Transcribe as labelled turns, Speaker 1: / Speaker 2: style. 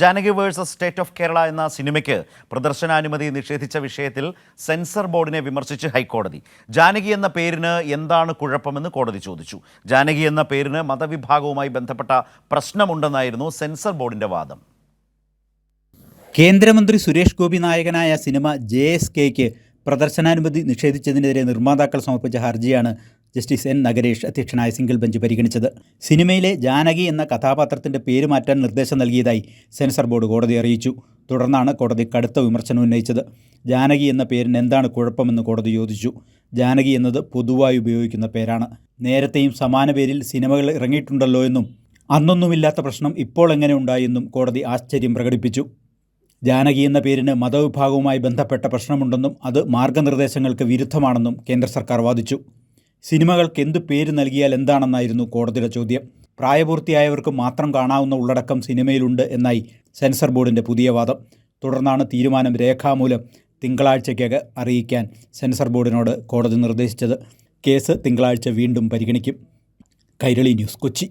Speaker 1: Janaki versus state of Kerala എന്ന സിനിമയ്ക്ക് പ്രദർശനാനുമതി നിഷേധിച്ച വിഷയത്തിൽ സെൻസർ ബോർഡിനെ വിമർശിച്ച് ഹൈക്കോടതി. ജാനകി എന്ന പേരിന് എന്താണ് കുഴപ്പമെന്ന് കോടതി ചോദിച്ചു. ജാനകി എന്ന പേരിന് മതവിഭാഗവുമായി ബന്ധപ്പെട്ട പ്രശ്നമുണ്ടെന്നായിരുന്നു സെൻസർ ബോർഡിന്റെ വാദം.
Speaker 2: കേന്ദ്രമന്ത്രി സുരേഷ് ഗോപി നായകനായ സിനിമ ജെ എസ് കെയ്ക്ക് പ്രദർശനാനുമതി നിഷേധിച്ചതിനെതിരെ നിർമ്മാതാക്കൾ സമർപ്പിച്ച ഹർജിയാണ് ജസ്റ്റിസ് എൻ നഗരേഷ് അധ്യക്ഷനായ സിംഗിൾ ബെഞ്ച് പരിഗണിച്ചത്. സിനിമയിലെ ജാനകി എന്ന കഥാപാത്രത്തിന്റെ പേര് മാറ്റാൻ നിർദ്ദേശം നൽകിയതായി സെൻസർ ബോർഡ് കോടതി അറിയിച്ചു. തുടർന്നാണ് കോടതി കടുത്ത വിമർശനം ഉന്നയിച്ചത്. ജാനകി എന്ന പേരിന് എന്താണ് കുഴപ്പമെന്ന് കോടതി ചോദിച്ചു. ജാനകി എന്നത് പൊതുവായി ഉപയോഗിക്കുന്ന പേരാണ്. നേരത്തെയും സമാന പേരിൽ സിനിമകൾ ഇറങ്ങിയിട്ടുണ്ടല്ലോ എന്നും അന്നൊന്നുമില്ലാത്ത പ്രശ്നം ഇപ്പോൾ എങ്ങനെ ഉണ്ടായെന്നും കോടതി ആശ്ചര്യം പ്രകടിപ്പിച്ചു. ജാനകി എന്ന പേരിന് മതവിഭാഗവുമായി ബന്ധപ്പെട്ട പ്രശ്നമുണ്ടെന്നും അത് മാർഗനിർദ്ദേശങ്ങൾക്ക് വിരുദ്ധമാണെന്നും കേന്ദ്ര സർക്കാർ വാദിച്ചു. സിനിമകൾക്ക് എന്ത് പേര് നൽകിയാൽ എന്താണെന്നായിരുന്നു കോടതിയുടെ ചോദ്യം. പ്രായപൂർത്തിയായവർക്ക് മാത്രം കാണാവുന്ന ഉള്ളടക്കം സിനിമയിലുണ്ട് എന്നായി സെൻസർ ബോർഡിന്റെ പുതിയ വാദം. തുടർന്നാണ് തീരുമാനം രേഖാമൂലം തിങ്കളാഴ്ചയ്ക്കകം അറിയിക്കാൻ സെൻസർ ബോർഡിനോട് കോടതി നിർദ്ദേശിച്ചത്. കേസ് തിങ്കളാഴ്ച വീണ്ടും പരിഗണിക്കും. കൈരളി ന്യൂസ് കൊച്ചി.